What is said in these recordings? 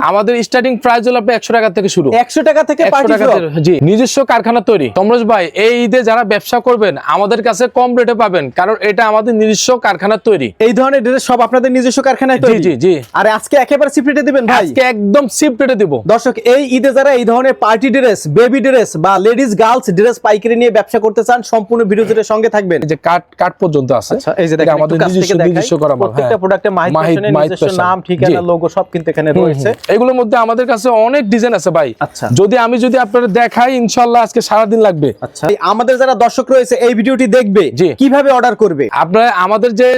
আমাদের starting price হলো আপনার একশো টাকা থেকে শুরু। একশো টাকা থেকে 100 পার্টি টাকা থেকে- জি নিজস্ব কারখানা তৈরি। তমরজ ভাই এই ঈদে যারা ব্যবসা করবেন আমাদের কাছে কম রেটে পাবেন কারণ এটা আমাদের নিজস্ব কারখানা তৈরি। এই ধরনের ড্রেস সব আপনাদের নিজস্ব কারখানায় তৈরি? জি জি। আর আজকে একেবারে সিপ্রেটে দিবেন ভাই? আজকে একদম সিপ রেটে দিব। দর্শক এই ঈদে যারা এই ধরনের পার্টি ড্রেস বেবি ড্রেস বা লেডিস গার্লস ড্রেস পাইকারি নিয়ে ব্যবসা করতে চান সম্পূর্ণ ভিডিও জুড়ে সঙ্গে থাকবেন। যে কাট কাট পর্যন্ত আছে। আচ্ছা এই যে দেখেন আমাদের নিজস্ব নিজস্ব করা মাল প্রত্যেকটা হ্যাঁ। প্রোডাক্টে ফ্যাশনের নিজস্ব নাম ঠিকানা লোগো সব কিন্তু এখানে রয়েছে। এগুলোর মধ্যে আমাদের কাছে অনেক ডিজাইন আছে ভাই। আচ্ছা। যদি আমি যদি আপনাদের দেখাই ইনশাল্লাহ আজকে সারাদিন লাগবে। আচ্ছা। আমাদের যারা দর্শক রয়েছে এই ভিডিওটি দেখবে জি। কীভাবে অর্ডার করবে? আপনার আমাদের যে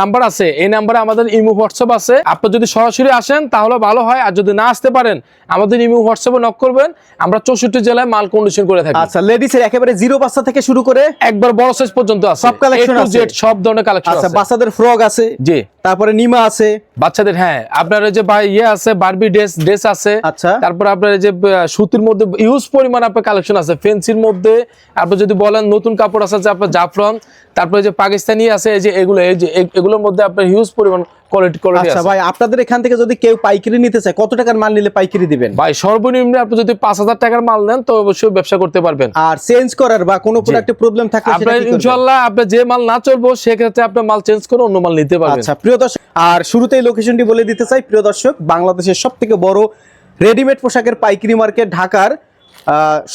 নাম্বার আছে এই নাম্বারে আমাদের ইমো হোয়াটসঅ্যাপ আছে। আপনি যদি সরাসরি আসেন তাহলে ভালো হয়। আর যদি না আসতে পারেন আমাদের ইমো হোয়াটসঅ্যাপে নক করবেন। আমরা চৌষট্টি জেলায় মাল কন্ডিশন করে থাকি। আচ্ছা লেডিস এর একেবারে জিরো বাচ্চা থেকে শুরু করে একবার বড় সাইজ পর্যন্ত আছে। সব? Z সব ধরনের কালেকশন আচ্ছা আছে। বাচ্চাদের ফ্রক আছে। জি। তারপরে নিমা আছে। বাচ্চাদের হ্যাঁ আপনার ওই যে ভাই ইয়ে আছে বারবি ড্রেস ড্রেস আছে। আচ্ছা। তারপর আপনার যে সুতির মধ্যে ইউজ পরিমাণ আপনার কালেকশন আছে। ফেন্সির মধ্যে আপনি যদি বলেন নতুন কাপড় আছে যে আপনার জাফরান তারপরে যে পাকিস্তানি আছে এই যে এগুলো এই যে এগুলোর মধ্যে আপনার হিউজ পরিমাণ কোয়ালিটি কোয়ালিটি আচ্ছা ভাই আপনাদের এখান থেকে যদি কেউ পাইকারি নিতে চায় কত টাকার মাল নিলে পাইকারি দিবেন? ভাই সর্বনিম্ন আপনি যদি পাঁচ হাজার টাকার মাল নেন তো অবশ্যই ব্যবসা করতে পারবেন। আর চেঞ্জ করার বা কোনো প্রোডাক্টে প্রবলেম থাকলে সেটা কি করবেন? ইনশাল্লাহ যে মাল না চলবো সেক্ষেত্রে আপনার মাল চেঞ্জ করে অন্য মাল নিতে পারবেন। আচ্ছা প্রিয় দর্শক আর শুরুতেই লোকেশনটি বলে দিতে চাই প্রিয় দর্শক বাংলাদেশের সব থেকে বড় রেডিমেড পোশাকের পাইকারি মার্কেট ঢাকার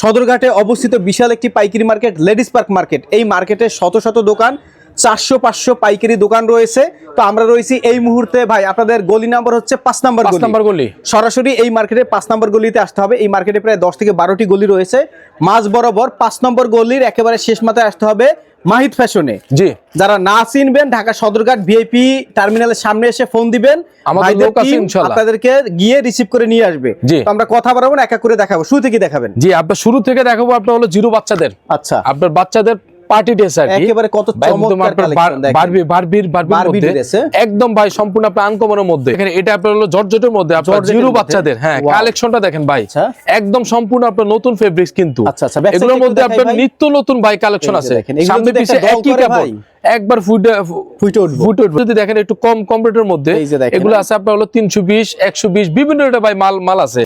সদরঘাটে অবস্থিত বিশাল একটি পাইকারি মার্কেট লেডিস পার্ক মার্কেট। এই মার্কেটে শত শত দোকান চারশো পাঁচশো পাইকারি দোকান রয়েছে। তো আমরা রয়েছি এই মুহূর্তে ভাই আপনাদের গলি নাম্বার হচ্ছে পাঁচ নাম্বার গলি। নাম্বার গলি। সরাসরি এই মার্কেটে পাঁচ নাম্বার গলিতে আসতে হবে। এই মার্কেটে প্রায় দশ থেকে বারোটি গলি রয়েছে। মাঝ বরাবর পাঁচ নম্বর গলির একেবারে শেষ মাথায় আসতে হবে। মাহিদ ফ্যাশনে। জি। যারা না চিনবেন ঢাকা সদরঘাট ভিআইপি টার্মিনালের সামনে এসে ফোন দিবেন। আমাদের লোক আছে team আপনাদেরকে গিয়ে রিসিভ করে নিয়ে আসবে। তো আমরা কথা বলব না, এক এক করে দেখাবো। শুরু থেকে দেখাবেন। জি আপনার শুরু থেকে দেখাবো আপনার হলো জিরো বাচ্চাদের। আচ্ছা। আপনার বাচ্চাদের পার্টি ড্রেস আর একেবারে কত চমৎকার দেখেন। বারবি বারবির বারবির মধ্যে। একদম ভাই সম্পূর্ণ আনকমনের মধ্যে। এখানে এটা আপনার হলো জর্জেটের মধ্যে আপনার জিরো বাচ্চাদের। হ্যাঁ কালেকশনটা দেখেন ভাই। আচ্ছা। একদম সম্পূর্ণ আপনার নতুন ফেব্রিক্স কিন্তু। আচ্ছা, আচ্ছা, এগুলোর মধ্যে আপনার নিত্য নতুন ভাই কালেকশন আছে। সামনে পিছে একই কাপড়। একবার ফুটে ফুটে উঠবো। ফুটে উঠবে। যদি দেখেন একটু কম কম রেটের মধ্যে। এগুলো আছে আপনার হলো তিনশো বিশ একশো বিশ বিভিন্ন ভাই মাল মাল আছে।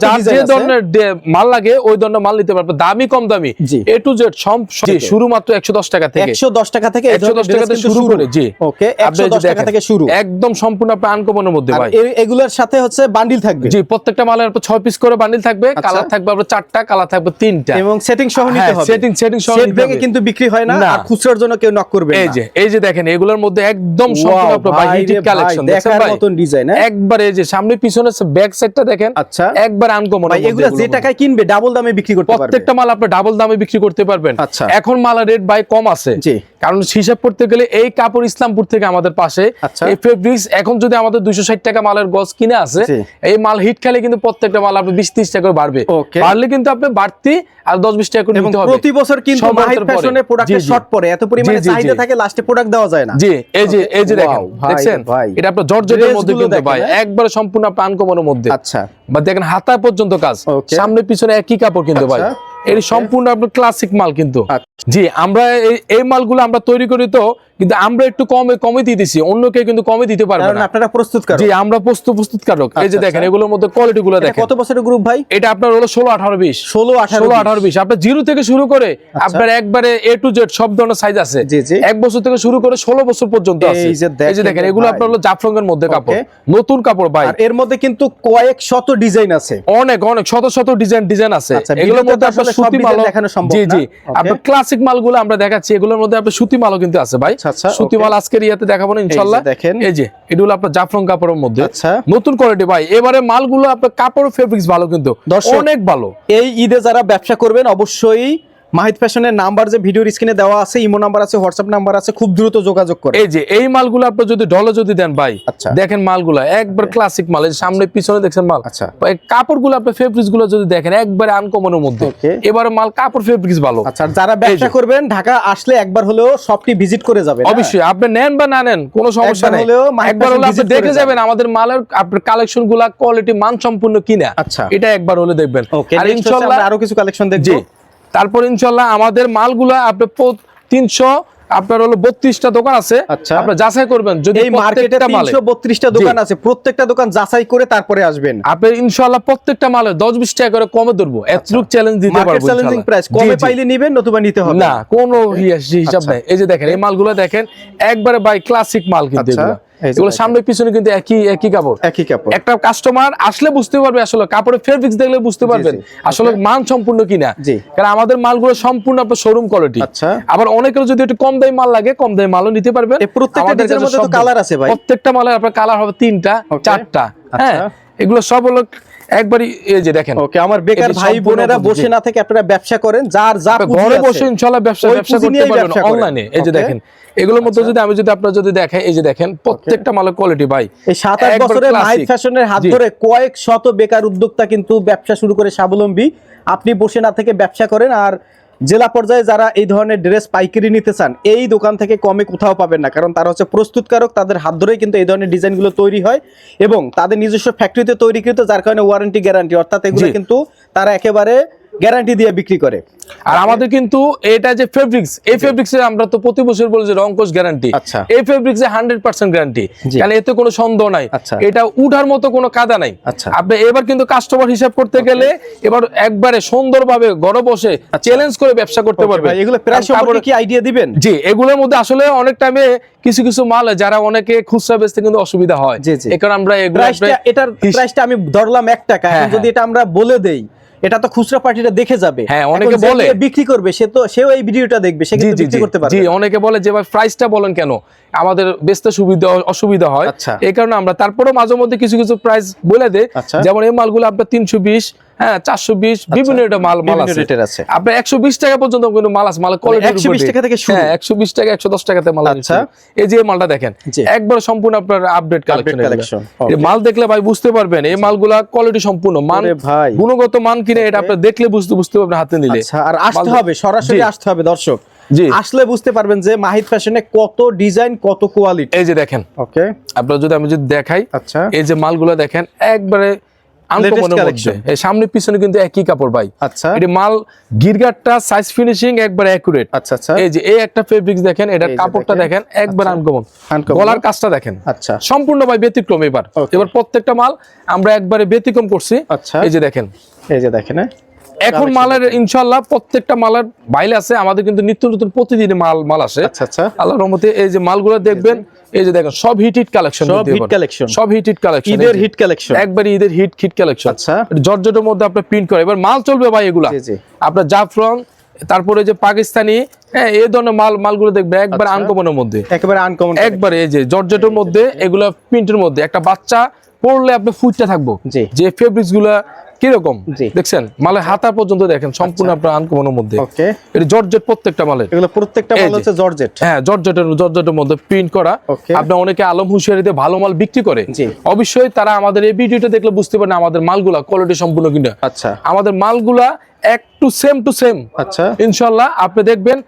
যার যে ধরনের মাল লাগে ওই ধরনের মাল নিতে পারবে। দামি কম দামি। এ টু জেড শুরু মাত্র একশো দশ টাকা থেকে। একশো দশ টাকা থেকে একশো দশ টাকা থেকে শুরু করে জি। ওকে একশো দশ টাকা থেকে শুরু। একদম সম্পূর্ণ আপনার আনকমনের মধ্যে ভাই। এগুলোর সাথে হচ্ছে বান্ডিল থাকবে। জি প্রত্যেকটা মালের উপর ছয় পিস করে বান্ডিল থাকবে আচ্ছা। কালার থাকবে আপনার চারটা কালার থাকবে তিনটা। এবং সেটিং সহ নিতে হ্যাঁ, হবে। setting- setting সহ নিতে। কিন্তু বিক্রি হয় না না। আর খুচরার জন্য কেউ নক করবে এই যে এই যে দেখেন এগুলোর মধ্যে একদম সম্পূর্ণ আপনার কালেকশন দেখার মতন ডিজাইন একবার এই যে সামনে পিছনে ব্যাক সাইডটা দেখেন আচ্ছা। একবার আনকমন এগুলো যে টাকায় কিনবে ডাবল দামে বিক্রি করতে পারবে। প্রত্যেকটা মাল আপনি ডাবল দামে বিক্রি করতে পারবেন। আচ্ছা। এখন মালের রেট বাই কম আছে। জি। কারণ হিসাব করতে গেলে এই কাপড় ইসলামপুর থেকে আমাদের পাশে আচ্ছা। এই ফেব্রিক্স এখন যদি আমাদের দুইশো ষাট টাকা মালের গজ কিনে আছে এই মাল হিট খেলে কিন্তু প্রত্যেকটা মাল আপনি বিশ ত্রিশ টাকা করে বাড়বে। বাড়লে কিন্তু আপনি বাড়তি আর দশ বিশ টাকা করে এবং নিতে হবে। প্রতি বছর কিন্তু পরে। ফ্যাশনে প্রোডাক্টের। শর্ট পড়ে এত পরিমাণে চাহিদা থাকে লাস্টে প্রোডাক্ট দেওয়া যায় না। জি এই যে এই যে দেখেন দেখছেন? এটা আপনার জর্জেটের মধ্যে কিন্তু ভাই একবার সম্পূর্ণ প্রাণ কমানোর মধ্যে। আচ্ছা। বা দেখেন হাতা পর্যন্ত কাজ। সামনে পিছনে একই কাপড় কিন্তু ভাই। আচ্ছা। এর সম্পূর্ণ আপনার ক্লাসিক মাল কিন্তু। আচ্ছা। জি আমরা এই- এই মালগুলো আমরা তৈরি করি তো কিন্তু আমরা একটু কমে কমে দিয়ে দিছি। অন্য কেউ কিন্তু কমে দিতে পারবে না। আপনারা প্রস্তুত করেন জি আমরা প্রস্তুত প্রস্তুত কারক। এই যে আচ্ছা, দেখেন আচ্ছা। এগুলোর মধ্যে কোয়ালিটি গুলো দেখেন। কত বছরের গ্রুপ ভাই? এটা আপনার হলো ষোলো আঠারো বিশ। ষোলো আঠারো ষোলো আঠারো বিশ। আপনার জিরো থেকে শুরু করে আপনার একবারে এ টু জেড সব ধরনের সাইজ আছে। জি, জি। এক বছর থেকে শুরু করে ষোলো বছর পর্যন্ত আছে। এই যে এই যে দেখেন দেখেন এগুলো আপনার হলো জাফরঙ্গের মধ্যে কাপড়। নতুন কাপড় ভাই। আর এর মধ্যে কিন্তু কয়েক শত ডিজাইন আছে। অনেক অনেক শত শত ডিজাইন ডিজাইন আছে। আচ্ছা, এগুলোর মধ্যে আপনার আসলে সুতি মাল দেখানো সম্ভব জি না। জি। Okay. আপনার ক্লাসিক মালগুলো আমরা দেখাচ্ছি। এগুলোর মধ্যে আপনার সুতি মালও কিন্তু আছে ভাই। আচ্ছা, আচ্ছা, সুতি মাল আজকের ইয়াতে দেখাবো না ইনশাআল্লাহ দেখেন। এই যে এগুলো আপনার জাফরং কাপড়ের মধ্যে। আচ্ছা। নতুন কোয়ালিটি ভাই। এবারে মালগুলো আপনার কাপড় ফেব্রিক্স ভালো কিন্তু। অনেক ভালো। এই ঈদে যারা ব্যবসা করবেন অবশ্যই মাহিদ ফ্যাশনের নাম্বার যে ভিডিওর স্ক্রিনে দেওয়া আছে ইমো নাম্বার আছে হোয়াটসঅ্যাপ নাম্বার আছে খুব দ্রুত যোগাযোগ করে এই যে এই মালগুলো আপনি যদি ডলে যদি দেন ভাই আচ্ছা। দেখেন মালগুলো একবার ক্লাসিক মাল এই সামনে পিছনে দেখছেন মাল? আচ্ছা। এই কাপড়গুলো আপনি ফেব্রিক্সগুলো যদি দেখেন একবারে আনকমনের মধ্যে। এবারে মাল কাপড় ফেব্রিক্স ভালো। আচ্ছা যারা ব্যবসা করবেন ঢাকা আসলে একবার হলেও শপটি ভিজিট করে যাবেন হ্যাঁ? অবশ্যই আপনি নেন বা না নেন কোনো সমস্যা নেই। হলেও একবার fashion হলে আপনি দেখে যাবেন। আমাদের মালের আপনার কালেকশনগুলা কোয়ালিটি মান সম্পূর্ণ কিনা। আচ্ছা। এটা একবার হলে দেখবেন। আর ইনশাআল্লাহ আরও কিছু কালেকশন দেখব। তারপর ইনশাল্লাহ আমাদের মালগুলা আপনি তিনশো আপনার হলো বত্রিশটা দোকান আছে। আচ্ছা। আপনার যাচাই করবেন। যদি এই মার্কেটে তিনশো বত্রিশটা দোকান আছে। প্রত্যেকটা দোকান যাচাই করে তারপরে আসবেন। আপনি ইনশাআল্লাহ প্রত্যেকটা মালে দশ বিশ টাকা করে কমে ধরবো। এতটুক চ্যালেঞ্জ দিতে পারব চ্যালেঞ্জিং প্রাইস কমে। পাইলে নিবেন নতুবা নিতে হবে। না কোনো হিসাব আচ্ছা। নাই। এই যে দেখেন এই মালগুলো দেখেন একবারে বাই ক্লাসিক মাল কিন্তু আচ্ছা, এগুলো। সামনে পিছনে কিন্তু একই একই কাপড়। একই কাপড়। একটা কাস্টমার আসলে বুঝতে পারবে আসলে কাপড়ের ফেব্রিক্স দেখলে বুঝতে পারবেন আসলে মান সম্পূর্ণ কিনা। কারণ আমাদের মালগুলো সম্পূর্ণ আপনার শোরুম কোয়ালিটি আচ্ছা। আবার অনেকের যদি একটু কম দামি মাল লাগে কম দামি মালও নিতে পারবেন। প্রত্যেকটা ডিজাইনের মধ্যে তো কালার আছে ভাই। প্রত্যেকটা মালের আপনার কালার হবে তিনটা চারটা হ্যাঁ। আচ্ছা। এগুলো সব হলো একবারই এই যে দেখেন ওকে আমার বেকার ভাই বোনেরা বসে না থেকে আপনারা ব্যবসা করেন যার যা ঘরে বসে ইনশাআল্লাহ ব্যবসা ব্যবসা করতে পারবেন অনলাইনে এই যে দেখেন এগুলোর মধ্যে যদি আমি যদি আপনার যদি দেখাই এই যে দেখেন প্রত্যেকটা মালের কোয়ালিটি ভাই। এই সাত আট বছরে মাই ফ্যাশনের হাত ধরে কয়েক শত বেকার উদ্যোক্তা কিন্তু ব্যবসা শুরু করে স্বাবলম্বী। আপনি বসে না থেকে ব্যবসা করেন আর জেলা পর্যায়ে যারা এই ধরনের ড্রেস পাইকারি নিতে চান এই দোকান থেকে কমে কোথাও পাবেন না। কারণ তারা হচ্ছে প্রস্তুতকারক তাদের হাত ধরেই কিন্তু এই ধরনের ডিজাইনগুলো তৈরি হয় এবং তাদের নিজস্ব ফ্যাক্টরিতে তৈরিকৃত যার কারণে ওয়ারেন্টি গ্যারান্টি অর্থাৎ এগুলো কিন্তু তারা একেবারে গ্যারান্টি দিয়ে বিক্রি করে। আর আমাদের কিন্তু এটা যে ফেব্রিক্স এই ফেব্রিক্স আমরা তো প্রতি বছর বলি যে রংকোশ গ্যারান্টি আচ্ছা। এই ফেব্রিক্স হান্ড্রেড পার্সেন্ট গ্যারান্টি। কারণ এতে কোনো সন্দেহ নাই। আচ্ছা। এটা উঠার মতো কোনো কাদা নাই। আচ্ছা। আপনি এবার কিন্তু কাস্টমার হিসাব করতে গেলে এবার একবারে সুন্দরভাবে ঘরে বসে চ্যালেঞ্জ করে ব্যবসা করতে পারবে এগুলো প্রায় সম্পর্কে কি আইডিয়া দিবেন? জি এগুলোর মধ্যে আসলে অনেক টাইমে কিছু কিছু মাল যারা অনেকে খুচরা বেচতে কিন্তু অসুবিধা হয়। এই আমরা এগুলো এটার প্রাইসটা আমি ধরলাম এক টাকা। এখন হ্যাঁ, যদি এটা আমরা বলে দেই এটা তো খুচরা পার্টিটা দেখে যাবে হ্যাঁ, অনেকে বলে। বিক্রি করবে সে তো সেও এই ভিডিওটা দেখবে সে কিন্তু বিক্রি করতে পারবে জি অনেকে বলে যে ভাই প্রাইসটা বলেন কেন আমাদের বেচতে সুবিধা অসুবিধা হয় আচ্ছা। এই কারণে আমরা তারপরে মাঝে মধ্যে কিছু কিছু প্রাইস বলে দেই আচ্ছা। যেমন এই মালগুলো আপনার তিনশো বিশ হ্যাঁ চারশো বিশ বিভিন্ন রেটের মাল মাল আছে। রেটের আছে। আপনার একশো বিশ টাকা পর্যন্ত কিন্তু মাল আছে মাল কোয়ালিটি 120 টাকা থেকে হ্যাঁ একশো বিশ টাকা একশো দশ টাকাতে মাল আচ্ছা। এই যে মালটা দেখেন একবার সম্পূর্ণ আপনার আপডেট কালেকশন মাল দেখলে ভাই বুঝতে পারবেন এই মালগুলা কোয়ালিটি সম্পূর্ণ। মান ভাই। গুণগত মান কিনে এটা আপনি দেখলে বুঝতে বুঝতে পারবেন হাতে নিলে। আচ্ছা আর আসতে হবে সরাসরি আসতে হবে দর্শক। জি। আসলে বুঝতে পারবেন যে মাহিদ ফ্যাশনে কত ডিজাইন কত কোয়ালিটি এই যে দেখেন। ওকে আপনার যদি আমি যদি দেখাই আচ্ছা। এই যে মালগুলো দেখেন একবারে। এই সামনে পিছনে কিন্তু একই কাপড় ভাই। আচ্ছা। এটি মাল গিরগাটটা সাইজ ফিনিশিং একবার অ্যাকুরেট আচ্ছা আচ্ছা। এই যে এই একটা ফেব্রিক্স দেখেন যে কাপড়টা দেখেন। একবার আনকমন। গলার কাজটা দেখেন। আচ্ছা। সম্পূর্ণ ভাই ব্যতিক্রম এবার। এবার প্রত্যেকটা মাল আমরা একবারে ব্যতিক্রম করছি। আচ্ছা। এই যে দেখেন। এই যে দেখেন হ্যাঁ? এখন মালের ইনশাল্লাহ প্রত্যেকটা মালের বাইলে আছে। আমাদের কিন্তু নিত্য নতুন প্রতিদিন মাল মাল আসে। আচ্ছা আচ্ছা। আল্লাহর রহমতে এই যে মালগুলো দেখবেন এই যে দেখেন সব হিট হিট কালেকশন সব hit collection। সব হিট হিট কালেকশন ঈদের হিট কালেকশন একবার ঈদের হিট হিট কালেকশন আচ্ছা। জর্জেটের মধ্যে আপনার প্রিন্ট করে এবার মাল চলবে ভাই এগুলা। জি, জি। আপনার জাফরন তারপরে যে পাকিস্তানি হ্যাঁ এই ধরনের মাল মালগুলো দেখবে একবার আচ্ছা। আনকমনের মধ্যে। একেবারে আনকমন একবার এই যে জর্জেটের মধ্যে এগুলা প্রিন্টের মধ্যে। একটা বাচ্চা পড়লে আপনি ফুটতে থাকব। যে ফেব্রিক্সগুলা কীরকম? দেখছেন? মালে হাতা পর্যন্ত দেখেন সম্পূর্ণ আপনার আনকমনের মধ্যে। এটা জর্জেট প্রত্যেকটা মালের। এগুলো প্রত্যেকটা মাল হচ্ছে জর্জেট। হ্যাঁ জর্জেটের জর্জেটের মধ্যে প্রিন্ট করা। আপনার আপনি অনেকে আলম হুঁশিয়ারিতে ভালো মাল বিক্রি করে। অবশ্যই তারা আমাদের এই ভিডিওটা দেখলে বুঝতে পারেন আমাদের মালগুলা কোয়ালিটি সম্পূর্ণ কিনা। আচ্ছা। আমাদের মালগুলা এক টু সেম টু সেম আচ্ছা ইনশাল্লাহ আপনি দেখবেন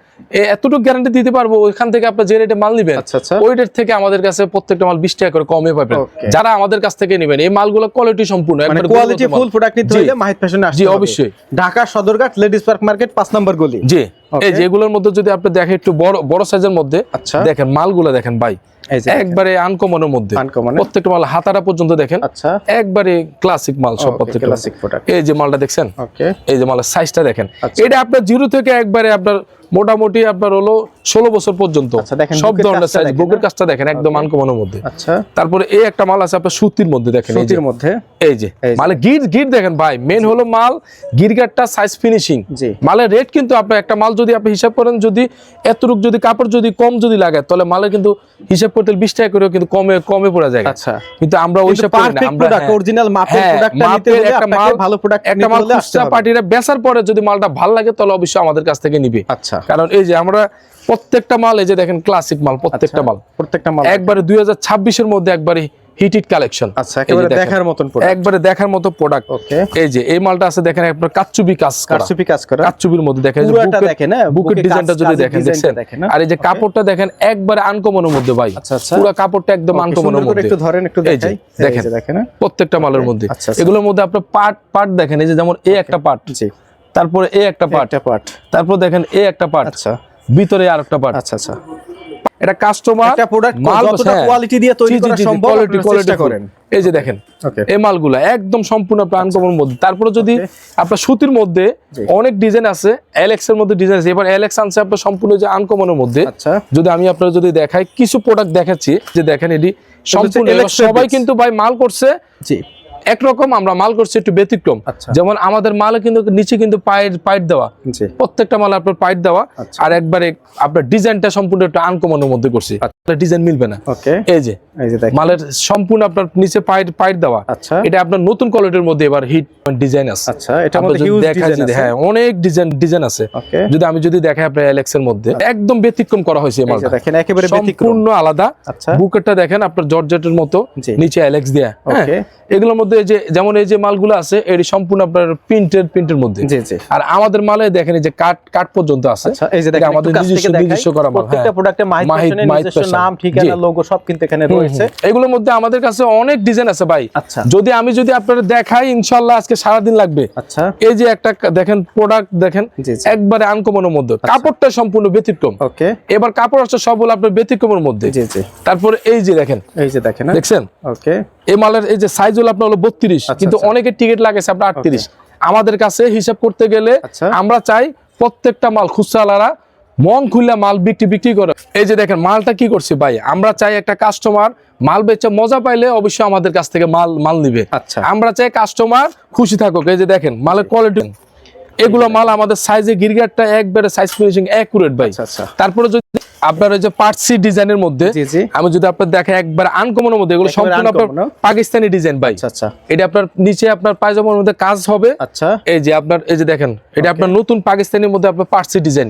এতটুকু গ্যারান্টি দিতে পারব ওইখান থেকে আপনি যে রেটে মাল নিবেন আচ্ছা, আচ্ছা। ওই রেট থেকে আমাদের কাছে প্রত্যেকটা মাল বিশ টাকা করে কমে পাবেন যারা আমাদের কাছ থেকে নেবেন এই মালগুলো কোয়ালিটি সম্পূর্ণ কোয়ালিটি ফুল প্রোডাক্ট নিতে। হলে মাহিত ফ্যাশনে অবশ্যই। Dhaka Sadarghat ladies park market পাঁচ নম্বর গলি জি. এই যেগুলোর মধ্যে যদি আপনি দেখেন একটু বড় বড় সাইজের মধ্যে আচ্ছা। দেখেন মালগুলো দেখেন ভাই। একবারে আনকমনের মধ্যে। প্রত্যেকটা মাল হাতাটা পর্যন্ত দেখেন। আচ্ছা। একবারে ক্লাসিক মাল সব প্রত্যেকটা ক্লাসিক প্রোডাক্ট এই যে মালটা দেখছেন? ওকে এই যে মালের সাইজটা দেখেন। আচ্ছা। এটা আপনার জিরো থেকে একবারে আপনার মোটামুটি আপনার হলো ষোলো বছর পর্যন্ত। আচ্ছা, সব ধরনের সাইজ বুকের হ্যাঁ? কাজটা দেখেন একদম আনকমনের মধ্যে। আচ্ছা। তারপরে এই একটা মাল আছে আপনার সুতির মধ্যে দেখেন সুতির মধ্যে? এই যে মানে গির গির দেখেন ভাই মেন হলো মাল গিরগাটটা সাইজ ফিনিশিং। মালের রেট কিন্তু আপনার একটা মাল যদি আপনি হিসাব করেন যদি এতটুক যদি কাপড় যদি কম যদি লাগে তাহলে মালের কিন্তু হিসাব করতে বিশ টাকা করেও কিন্তু কমে কমে পড়া যায়। আচ্ছা। কিন্তু আমরা ওই সব করি না আমরা হ্যাঁ, অরিজিনাল মাপের হ্যাঁ, প্রোডাক্টটা নিতে হলে একটা মাল ভালো প্রোডাক্ট একটা মাল খুচরা পার্টিরা বেচার পরে যদি মালটা ভালো লাগে তাহলে অবশ্যই আমাদের কাছ থেকে নিবে। আচ্ছা। কারণ এই যে আমরা প্রত্যেকটা মাল এই যে দেখেন ক্লাসিক মাল প্রত্যেকটা মাল। প্রত্যেকটা মাল একবারে দুই হাজার ছাব্বিশের মধ্যে একবারে হিট হিট কালেকশন আচ্ছা একেবারে দেখার মতন প্রোডাক্ট একবারে দেখার মতো প্রোডাক্ট ওকে এই যে এই মালটা আছে দেখেন আপনার কাচ্চুবি কাজ করা। কারচুপি কাজ করা। কাচ্চুবির মধ্যে দেখেন পুরাটা দেখেন, হ্যাঁ, বুকের ডিজাইনটা যদি দেখেন দেখেন, হ্যাঁ? আর এই যে কাপড়টা দেখেন একবারে আনকমনের মধ্যে ভাই। আচ্ছা, আচ্ছা। পুরো কাপড়টা একদম আনকমনের মধ্যে একটু ধরেন একটু দেখাই। দেখেন। দেখেন হ্যাঁ? প্রত্যেকটা মালের মধ্যে। আচ্ছা, আচ্ছা। এগুলোর মধ্যে আপনার পার্ট পার্ট দেখেন এই যে যেমন এই একটা পার্ট জি। তারপরে এ একটা পার্ট একটা পার্ট তারপর দেখেন এ একটা পার্ট আচ্ছা। ভিতরে আর একটা পার্ট আচ্ছা আচ্ছা। এটা কাস্টমার একটা product যতটা quality দিয়ে তৈরি করা সম্ভব কোয়ালিটি কোয়ালিটি চেষ্টা করেন। এই যে দেখেন ওকে এই মালগুলা একদম সম্পূর্ণ প্রাণ কমর মধ্যে। তারপরে যদি আপনার সুতির মধ্যে অনেক ডিজাইন আছে এলএক্স এর মধ্যে ডিজাইন আছে। এবার এলএক্স আনছে আপনার সম্পূর্ণ যে আনকমনের মধ্যে। আচ্ছা। যদি আমি আপনার যদি দেখাই কিছু প্রোডাক্ট দেখাচ্ছি যে দেখেন এটি সম্পূর্ণ। সবাই কিন্তু ভাই মাল করছে। জি। একরকম আমরা মাল করছি একটু ব্যতিক্রম। আচ্ছা। যেমন আমাদের মালে কিন্তু নিচে কিন্তু পায়ের পাইট দেওয়া। প্রত্যেকটা মালে আপনার পাইট দেওয়া। আচ্ছা। আর একবারে আপনার ডিজাইনটা সম্পূর্ণ একটু আনকমনের মধ্যে করছি। ডিজাইন মিলবে না। এই যে মালের সম্পূর্ণ আপনার নিচে পাইট পাইট দেওয়া। আচ্ছা। এটা আপনার নতুন কোয়ালিটির মধ্যে এবার হিট ডিজাইন আছে। আচ্ছা যদি হ্যাঁ অনেক ডিজাইন ডিজাইন আছে। যদি আমি যদি দেখাই আপনার এলেক্স এর মধ্যে একদম ব্যতিক্রম করা হয়েছে এই মালটা। দেখেন একেবারে সম্পূর্ণ আলাদা। আচ্ছা। বুকেটটা দেখেন আপনার জর্জেটের মতো নিচে অ্যালেক্স দেয়া। হ্যাঁ এগুলোর মধ্যে এই যে যেমন এই যে মালগুলো আছে এটি সম্পূর্ণ আপনার প্রিন্টের প্রিন্টের মধ্যে। আর আমাদের মালে দেখেন এই যে কাট কাট পর্যন্ত আছে। আচ্ছা এই যে দেখেন আমাদের নিজস্ব নিজস্ব করা মাল প্রত্যেকটা হ্যাঁ প্রোডাক্টে মাহিত fashion। নাম ঠিকানা লোগো সব কিন্তু এখানে রয়েছে। এগুলোর মধ্যে আমাদের কাছে অনেক ডিজাইন আছে ভাই। আচ্ছা। যদি আমি যদি আপনাদের দেখাই আজকে লাগবে। আচ্ছা। এই যে একটা দেখেন প্রোডাক্ট দেখেন একবারে আনকমনের মধ্যে। কাপড়টা সম্পূর্ণ ব্যতিক্রম। ওকে। এবার কাপড় আছে সব হলো আপনার ব্যতিক্রমের মধ্যে। জি জি। তারপরে এই যে দেখেন। এই যে দেখেন দেখছেন? ওকে। এই মালের এই যে সাইজ হলো আপনার হলো বত্রিশ কিন্তু আচ্ছা। অনেকের টিকিট লাগেছে আপনার আটত্রিশ। আমাদের কাছে হিসাব করতে গেলে আচ্ছা। আমরা চাই প্রত্যেকটা মাল খুচরালারা মন খুললে মাল বিক্রি বিক্রি করে। এই যে দেখেন মালটা কি করছে ভাই? আমরা চাই একটা কাস্টমার মাল বেচে মজা পাইলে অবশ্যই আমাদের কাছ থেকে মাল মাল নিবে। আচ্ছা। আমরা চাই কাস্টমার খুশি থাকুক। এই যে দেখেন মালের কোয়ালিটি এগুলো মাল আমাদের সাইজে গিরগারটা একবারে সাইজ ফিনিশিং অ্যাকুরেট ভাই। আচ্ছা আচ্ছা। তারপরে যদি আপনার ওই যে পার্টসি ডিজাইনের মধ্যে আমি যদি আপনার দেখে একবার আনকমনের মধ্যে এগুলো সম্পূর্ণ আপনার পাকিস্তানি ডিজাইন ভাই। আচ্ছা আচ্ছা। এটা আপনার নিচে আপনার পায়জামার মধ্যে কাজ হবে। আচ্ছা। এই যে আপনার এই যে দেখেন এটা আপনার নতুন পাকিস্তানির মধ্যে আপনার পার্সি ডিজাইন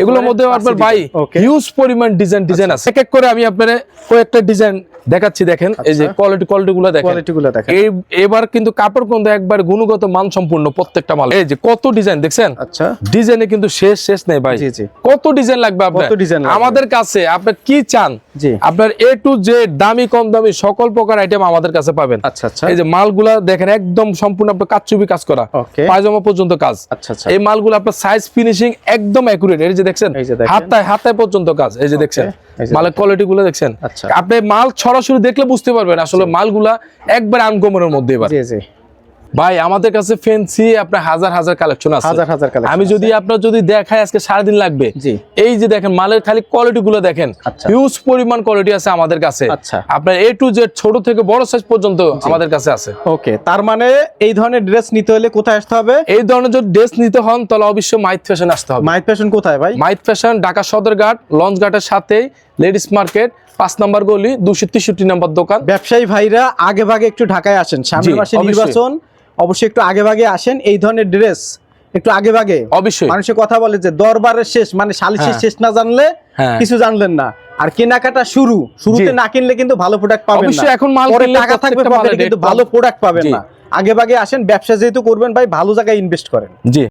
এগুলোর মধ্যে আপনার ভাই হিউজ পরিমাণ ডিজাইন ডিজাইন আছে। এক এক করে আমি আপনার কয়েকটা ডিজাইন দেখাচ্ছি দেখেন। এই যে আচ্ছা। কোয়ালিটি কোয়ালিটি গুলো দেখেন। কোয়ালিটি গুলো দেখেন। এই এবার কিন্তু কাপড় কিন্তু একবার গুণগত মান সম্পূর্ণ প্রত্যেকটা মাল। এই যে কত ডিজাইন দেখছেন? আচ্ছা। ডিজাইনে কিন্তু শেষ শেষ নেই ভাই। জি জি। কত ডিজাইন লাগবে আপনার? কত ডিজাইন লাগবে? আমাদের কাছে আপনি কি চান? জি। আপনার এ টু জেড দামি কম দামি সকল প্রকার আইটেম আমাদের কাছে পাবেন। আচ্ছা আচ্ছা। এই যে মালগুলা দেখেন একদম সম্পূর্ণ আপনার কাচুবি কাজ করা। পায়জামা পর্যন্ত কাজ। আচ্ছা আচ্ছা। এই মালগুলো আপনার সাইজ ফিনিশিং একদম অ্যাকুরেট এই যে দেখছেন। হাতায় হাতায় পর্যন্ত কাজ। এই যে দেখছেন মালের কোয়ালিটি গুলো দেখছেন। আচ্ছা। আপনি মাল সরাসরি দেখলে বুঝতে পারবেন আসলে মালগুলা একবার আনকমনের মধ্যে এবার। জি জি। ভাই আমাদের কাছে ফেন্সি আপনার হাজার হাজার কালেকশন আছে। হাজার হাজার কালেকশন আমি যদি আপনার যদি দেখাই আজকে সারাদিন লাগবে জি। এই যে দেখেন মালের খালি কোয়ালিটি গুলো দেখেন আচ্ছা। হিউজ পরিমাণ কোয়ালিটি আছে আমাদের কাছে। আচ্ছা। আপনার এ টু জেড ছোট থেকে বড় সাইজ পর্যন্ত আমাদের কাছে আছে। ওকে তার মানে এই ধরনের ড্রেস নিতে হলে কোথায় আসতে হবে? এই ধরনের যদি ড্রেস নিতে হন তাহলে অবশ্যই মাইথ ফ্যাশন আসতে হবে। মাইথ ফ্যাশন কোথায় ভাই? মাইথ ফ্যাশন ঢাকা সদরঘাট লঞ্চ ঘাটের সাথেই লেডিস মার্কেট পাঁচ নাম্বার গলি দুশো তেষট্টি নাম্বার দোকান। ব্যবসায়ী ভাইরা আগে ভাগে একটু ঢাকায় আসেন। সামনের মাসে নির্বাচন অবশ্যই একটু আগে ভাগে আসেন। এই ধরনের ড্রেস একটু আগে ভাগে। অবশ্যই। মানুষের কথা বলে যে দরবারের শেষ মানে সালিশের হ্যাঁ। শেষ না জানলে হ্যাঁ। কিছু জানলেন না। আর কেনাকাটা শুরু শুরুতে না কিনলে কিন্তু ভালো প্রোডাক্ট পাবেন না। অবশ্যই এখন মাল কিনলে টাকা থাকবে পকেটে কিন্তু ভালো প্রোডাক্ট পাবেন না। আগে ভাগে আসেন ব্যবসা যেহেতু করবেন ভাই ভালো জায়গায় ইনভেস্ট করেন। জি।